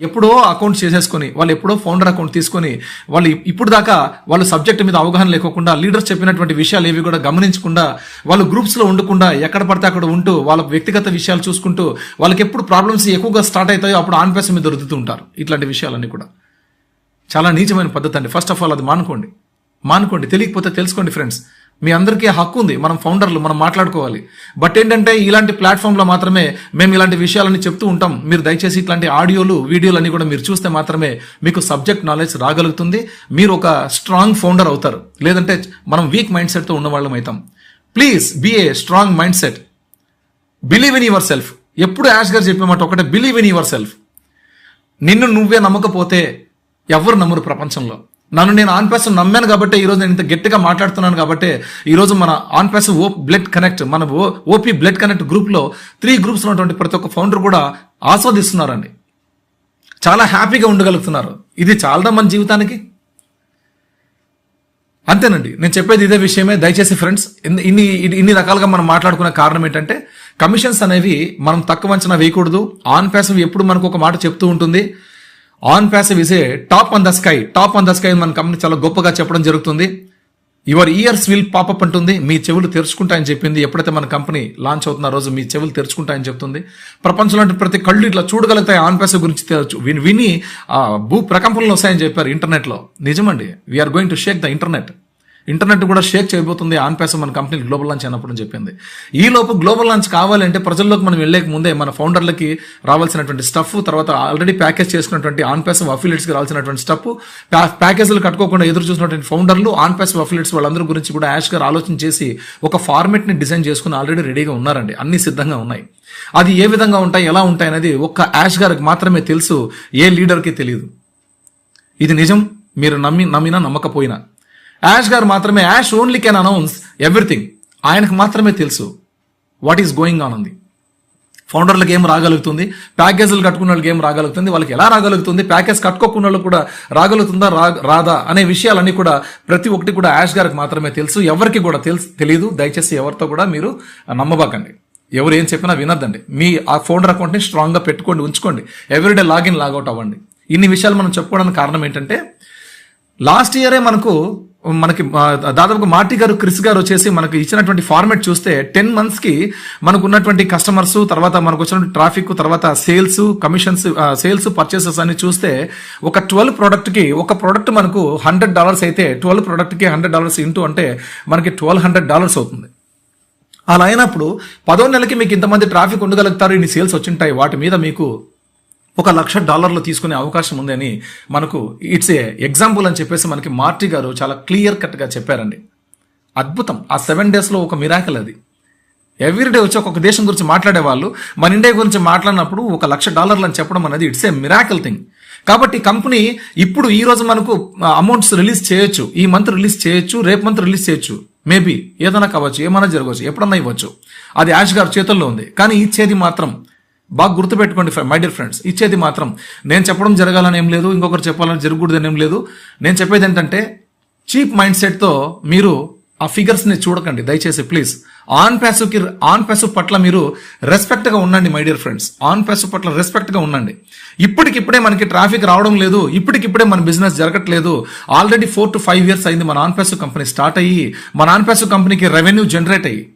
ఎప్పుడో అకౌంట్ చేసేసుకొని వాళ్ళు ఎప్పుడో ఫౌండర్ అకౌంట్ తీసుకొని వాళ్ళు ఇప్పుడు దాకా వాళ్ళు సబ్జెక్ట్ మీద అవగాహన లేకోకుండా లీడర్స్ చెప్పినటువంటి విషయాలు ఏవి కూడా గమనించకుండా వాళ్ళు గ్రూప్స్లో ఉండకుండా ఎక్కడ పడితే అక్కడ ఉంటూ వాళ్ళ వ్యక్తిగత విషయాలు చూసుకుంటూ వాళ్ళకి ఎప్పుడు ప్రాబ్లమ్స్ ఎక్కువగా స్టార్ట్ అవుతాయో అప్పుడు ఆన్ పేస మీద దొరుకుతూ ఉంటారు. ఇట్లాంటి విషయాలన్నీ కూడా. చాలా నీచమైన పద్ధతి అండి. ఫస్ట్ ఆఫ్ ఆల్ అది మానుకోండి. మానుకోండి. తెలియకపోతే తెలుసుకోండి ఫ్రెండ్స్ మీ అందరికీ హక్కు ఉంది. మనం ఫౌండర్లు మనం మాట్లాడుకోవాలి. బట్ ఏంటంటే ఇలాంటి ప్లాట్ఫామ్లో మాత్రమే మేము ఇలాంటి విషయాలని చెప్తూ ఉంటాం. మీరు దయచేసి ఇట్లాంటి ఆడియోలు వీడియోలు అన్ని కూడా మీరు చూస్తే మాత్రమే మీకు సబ్జెక్ట్ నాలెడ్జ్ రాగలుగుతుంది. మీరు ఒక స్ట్రాంగ్ ఫౌండర్ అవుతారు. లేదంటే మనం వీక్ మైండ్ సెట్తో ఉన్నవాళ్ళం అవుతాం. Please be a strong mind set believe in yourself ఎప్పుడు యాష్ గారు చెప్పేమాట ఒకటే బిలీవ్ ఇన్ యువర్ సెల్ఫ్ నిన్ను నువ్వే నమ్మకపోతే ఎవరు నమ్మరు ప్రపంచంలో? నన్ను నేను ఆన్ ప్యాస్ నమ్మాను కాబట్టి ఈరోజు నేను ఇంత గట్టిగా మాట్లాడుతున్నాను కాబట్టి ఈరోజు మన on pass O blood connect మన ఓ ఓపీ బ్లడ్ కనెక్ట్ గ్రూప్లో త్రీ గ్రూప్స్ ఉన్నటువంటి ప్రతి ఒక్క ఫౌండర్ కూడా ఆస్వాదిస్తున్నారండి. చాలా హ్యాపీగా ఉండగలుగుతున్నారు. ఇది చాలదా మన జీవితానికి? అంతేనండి. నేను చెప్పేది ఇదే విషయమే. దయచేసి ఫ్రెండ్స్ ఇన్ని ఇన్ని రకాలుగా మనం మాట్లాడుకునే కారణం ఏంటంటే కమిషన్స్ అనేవి మనం తక్కువ అంచనా వేయకూడదు. ఆన్ ప్యాసం ఎప్పుడు మనకు ఒక మాట చెప్తూ ఉంటుంది. OnPassive is a top on the sky. Top on the sky మన కంపెనీ చాలా గొప్పగా చెప్పడం జరుగుతుంది. యువర్ ఇయర్స్ విల్ పాపప్ అంటుంది. మీ చెవులు తెరుచుకుంటాయని చెప్పింది. ఎప్పుడైతే మన కంపెనీ లాంచ్ అవుతున్న రోజు మీ చెవులు తెరుచుకుంటాయని చెప్తుంది. ప్రపంచంలో ప్రతి కళ్ళు ఇట్లా చూడగలుగుతాయి. ఆన్ ప్యాసివ్ గురించి తెరచు. విని విని భూ ప్రకంపనలు వస్తాయని చెప్పారు ఇంటర్నెట్లో. నిజమండి. We're going to shake the internet internet కూడా షేక్ చేయబోతుంది ఆన్ పేసం మన కంపెనీ గ్లోబల్ లాంచ్ అయినప్పుడు అని చెప్పింది. ఈ లోపు గ్లోబల్ లాంచ్ కావాలంటే ప్రజల్లోకి మనం వెళ్ళేక ముందే మన ఫౌండర్లకి రావాల్సినటువంటి స్టఫ్ తర్వాత ఆల్రెడీ ప్యాకేజ్ చేసుకున్నటువంటి ఆన్ పేసం అఫిలియట్స్కి రావాల్సినటువంటి స్టఫ్ ప్యాకేజీలు కట్టుకోకుండా ఎదురు చూసినటువంటి ఫౌండర్లు ఆన్ పేసం అఫిలియట్స్ వాళ్ళందరి గురించి కూడా యాష్ గారు ఆలోచన చేసి ఒక ఫార్మెట్ని డిజైన్ చేసుకుని ఆల్రెడీ రెడీగా ఉన్నారండి. అన్ని సిద్ధంగా ఉన్నాయి. అది ఏ విధంగా ఉంటాయి ఎలా ఉంటాయి అనేది ఒక్క యాష్ గారికి మాత్రమే తెలుసు ఏ లీడర్కి తెలియదు. ఇది నిజం మీరు నమ్మి నమ్మినా నమ్మకపోయినా. యాష్ గారు మాత్రమే Ash only can announce everything ఆయనకు మాత్రమే తెలుసు వాట్ ఈస్ గోయింగ్ ఆన్ ఉంది. ఫౌండర్లకు ఏం రాగలుగుతుంది ప్యాకేజీలు కట్టుకున్న వాళ్ళకి ఏం రాగలుగుతుంది వాళ్ళకి ఎలా రాగలుగుతుంది ప్యాకేజ్ కట్టుకోకున్న వాళ్ళు కూడా రాగలుగుతుందా రా రాదా అనే విషయాలన్నీ కూడా ప్రతి ఒక్కటి కూడా యాష్ గారికి మాత్రమే తెలుసు. ఎవరికి కూడా తెలుసు తెలియదు దయచేసి ఎవరితో కూడా మీరు నమ్మబాకండి. ఎవరు ఏం చెప్పినా వినొద్దండి. మీ ఆ ఫౌండర్ అకౌంట్ని స్ట్రాంగ్గా పెట్టుకోండి ఉంచుకోండి. ఎవ్రీడే లాగిన్ లాగౌట్ అవ్వండి. ఇన్ని విషయాలు మనం చెప్పుకోవడానికి కారణం ఏంటంటే లాస్ట్ ఇయరే మనకు మనకి దాదాపు దాదాపుగా గారు క్రిస్ గారు వచ్చేసి మనకు ఇచ్చినటువంటి ఫార్మాట్ చూస్తే టెన్ మంత్స్కి మనకు ఉన్నటువంటి కస్టమర్స్ తర్వాత మనకు వచ్చినటువంటి ట్రాఫిక్ తర్వాత సేల్స్ కమిషన్స్ సేల్స్ పర్చేసెస్ అని చూస్తే ఒక ట్వెల్వ్ ప్రోడక్ట్కి ఒక ప్రోడక్ట్ మనకు హండ్రెడ్ డాలర్స్ అయితే ట్వెల్వ్ ప్రోడక్ట్కి హండ్రెడ్ డాలర్స్ ఇంటూ అంటే మనకి ట్వెల్వ్ హండ్రెడ్ డాలర్స్ అవుతుంది. అలా అయినప్పుడు పదో నెలకి మీకు ఇంతమంది ట్రాఫిక్ ఉండగలుగుతారు ఇన్ని సేల్స్ వచ్చింటాయి వాటి మీద మీకు ఒక లక్ష డాలర్లు తీసుకునే అవకాశం ఉందని మనకు ఇట్స్ ఏ ఎగ్జాంపుల్ అని చెప్పేసి మనకి మార్టీ గారు చాలా క్లియర్ కట్గా చెప్పారండి. అద్భుతం. ఆ సెవెన్ డేస్లో ఒక మిరాకల్ అది. ఎవ్రీడే వచ్చి ఒక్కొక్క దేశం గురించి మాట్లాడేవాళ్ళు మన ఇండియా గురించి మాట్లాడినప్పుడు ఒక లక్ష డాలర్లు అని చెప్పడం అనేది ఇట్స్ ఏ మిరాకల్ థింగ్ కాబట్టి కంపెనీ ఇప్పుడు ఈ రోజు మనకు అమౌంట్స్ రిలీజ్ చేయొచ్చు. ఈ మంత్ రిలీజ్ చేయొచ్చు రేపు మంత్ రిలీజ్ చేయొచ్చు. మేబీ ఏదైనా కావచ్చు ఏమైనా జరగవచ్చు ఎప్పుడన్నా ఇవ్వచ్చు. అది యాష్ గారి చేతుల్లో ఉంది. కానీ ఇచ్చేది మాత్రం బాగా గుర్తుపెట్టుకోండి మై డియర్ ఫ్రెండ్స్ ఇచ్చేది మాత్రం నేను చెప్పడం జరగాలని ఏం లేదు ఇంకొకరు చెప్పాలని జరగకూడదని ఏం లేదు. నేను చెప్పేది ఏంటంటే చీప్ మైండ్ సెట్తో మీరు ఆ ఫిగర్స్ని చూడకండి దయచేసి ప్లీజ్ ఆన్ ప్యాసుకి ఆన్ ప్యాసు పట్ల మీరు రెస్పెక్ట్గా ఉండండి మై డియర్ ఫ్రెండ్స్ ఆన్ ప్యాసు పట్ల రెస్పెక్ట్గా ఉండండి. ఇప్పటికిప్పుడే మనకి ట్రాఫిక్ రావడం లేదు ఇప్పటికిప్పుడే మన బిజినెస్ జరగట్లేదు. Already four to five years అయింది మన ఆన్ ప్యాసు కంపెనీ స్టార్ట్ అయ్యి మన ఆన్ ప్యాసు కంపెనీకి రెవెన్యూ జనరేట్ అయ్యి.